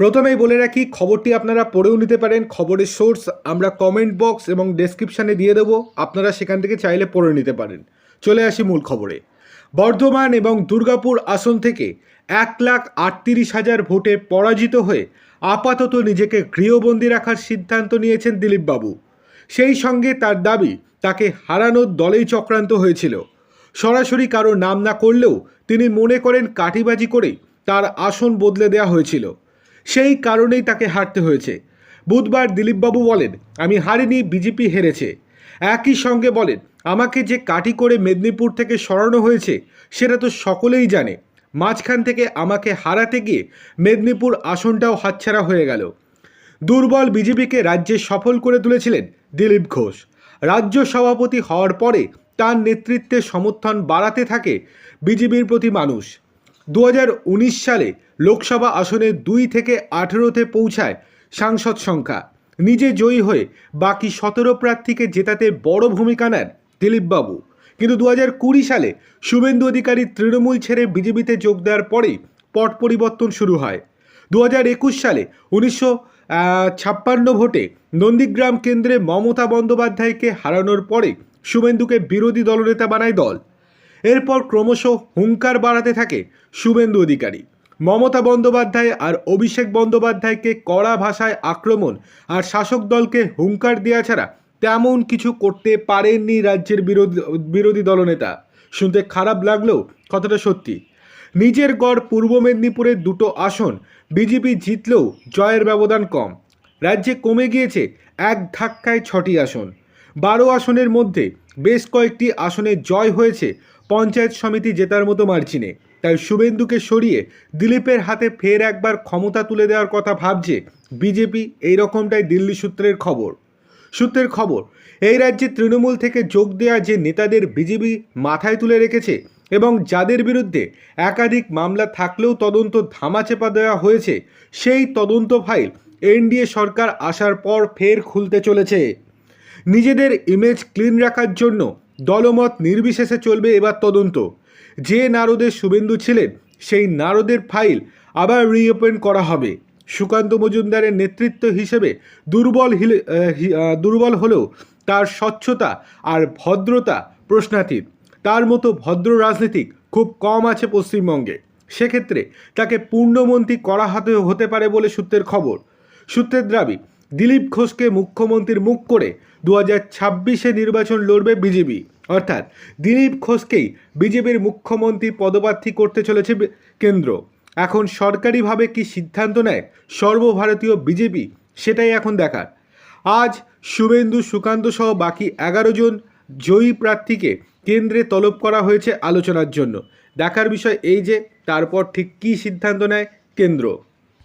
প্রথমেই বলে রাখি, খবরটি আপনারা পড়েও নিতে পারেন। খবরের সোর্স আমরা কমেন্ট বক্স এবং ডেসক্রিপশানে দিয়ে দেবো। আপনারা সেখান থেকে চাইলে পড়ে নিতে পারেন। চলে আসি মূল খবরে। বর্ধমান এবং দুর্গাপুর আসন থেকে এক লাখ আটত্রিশ হাজার ভোটে পরাজিত হয়ে আপাতত নিজেকে গৃহবন্দী রাখার সিদ্ধান্ত নিয়েছেন দিলীপবাবু। সেই সঙ্গে তার দাবি, তাকে হারানোর দলেই চক্রান্ত হয়েছিল। সরাসরি কারও নাম না করলেও তিনি মনে করেন কাটিবাজি করে তার আসন বদলে দেওয়া হয়েছিল। সেই কারণেই তাকে হারতে হয়েছে। বুধবার দিলীপবাবু বলেন, আমি হারিনি, বিজেপি হেরেছে। একই সঙ্গে বলেন, আমাকে যে কাটি করে মেদিনীপুর থেকে সরানো হয়েছে, সেটা তো সকলেই জানে। মাঝখান থেকে আমাকে হারাতে গিয়ে মেদিনীপুর আসনটাও হাতছাড়া হয়ে গেল। দুর্বল বিজেপিকে রাজ্যে সফল করে তুলেছিলেন দিলীপ ঘোষ। রাজ্য সভাপতি হওয়ার পরে তার নেতৃত্বে সমর্থন বাড়াতে থাকে বিজেপির প্রতি মানুষ। দু হাজার উনিশ সালে লোকসভা আসনে দুই থেকে আঠেরোতে পৌঁছায় সাংসদ সংখ্যা। নিজে জয়ী হয়ে বাকি সতেরো প্রার্থীকে জেতাতে বড় ভূমিকা নেন দিলীপবাবু। কিন্তু দু কুড়ি সালে শুভেন্দু অধিকারী তৃণমূল ছেড়ে বিজেপিতে যোগ দেওয়ার পরেই পট পরিবর্তন শুরু হয়। দু হাজার একুশ সালে উনিশশো ছাপ্পান্ন ভোটে নন্দীগ্রাম কেন্দ্রে মমতা বন্দ্যোপাধ্যায়কে হারানোর পরে শুভেন্দুকে বিরোধী দলনেতা বানায় দল। এরপর ক্রমশ হুঙ্কার বাড়াতে থাকে শুভেন্দু অধিকারী। মমতা বন্দ্যোপাধ্যায় আর অভিষেক বন্দ্যোপাধ্যায়কে কড়া ভাষায় আক্রমণ আর শাসক দলকে হুঙ্কার দেওয়া ছাড়া তেমন কিছু করতে পারেননি রাজ্যের বিরোধী বিরোধী দলনেতা। শুনতে খারাপ লাগলেও কথাটা সত্যি। নিজের গড় পূর্ব মেদিনীপুরের দুটো আসন বিজেপি জিতলেও জয়ের ব্যবধান কম। রাজ্যে কমে গিয়েছে এক ধাক্কায় ছটি আসন। বারো আসনের মধ্যে বেশ কয়েকটি আসনে জয় হয়েছে পঞ্চায়েত সমিতি জেতার মতো মার্জিনে। তাই শুভেন্দুকে সরিয়ে দিলীপের হাতে ফের একবার ক্ষমতা তুলে দেওয়ার কথা ভাবছে বিজেপি, এই রকমটাই দিল্লি সূত্রের খবর। সূত্রের খবর, এই রাজ্যে তৃণমূল থেকে যোগ দেওয়া যে নেতাদের বিজেপি মাথায় তুলে রেখেছে এবং যাদের বিরুদ্ধে একাধিক মামলা থাকলেও তদন্ত ধামাচাপা দেওয়া হয়েছে, সেই তদন্ত ফাইল এনডিএ সরকার আসার পর ফের খুলতে চলেছে। নিজেদের ইমেজ ক্লিন রাখার জন্য দলমত নির্বিশেষে চলবে এবার তদন্ত। যে নারদের শুভেন্দু ছিলেন, সেই নারদের ফাইল আবার রিওপেন করা হবে। সুকান্ত মজুমদারের নেতৃত্ব হিসেবে দুর্বল হিলে দুর্বল হলেও তার স্বচ্ছতা আর ভদ্রতা প্রশ্নাতীত। তার মতো ভদ্র রাজনীতিক খুব কম আছে পশ্চিমবঙ্গে। সেক্ষেত্রে তাকে পূর্ণমন্ত্রী করা হাতে হতে পারে বলে সূত্রের খবর। সূত্রের দাবি, দিলীপ ঘোষকে মুখ্যমন্ত্রীর মুখ করে দু হাজার ছাব্বিশে নির্বাচন লড়বে বিজেপি। অর্থাৎ দিলীপ ঘোষকেই বিজেপির মুখ্যমন্ত্রী পদপ্রার্থী করতে চলেছে কেন্দ্র। এখন সরকারিভাবে কি সিদ্ধান্ত নেয় সর্বভারতীয় বিজেপি, সেটাই এখন দেখার। আজ শুভেন্দু সুকান্ত সহ বাকি এগারো জন জয়ী প্রার্থীকে কেন্দ্রে তলব করা হয়েছে আলোচনার জন্য। দেখার বিষয় এই যে, তারপর ঠিক কী সিদ্ধান্ত নেয় কেন্দ্র।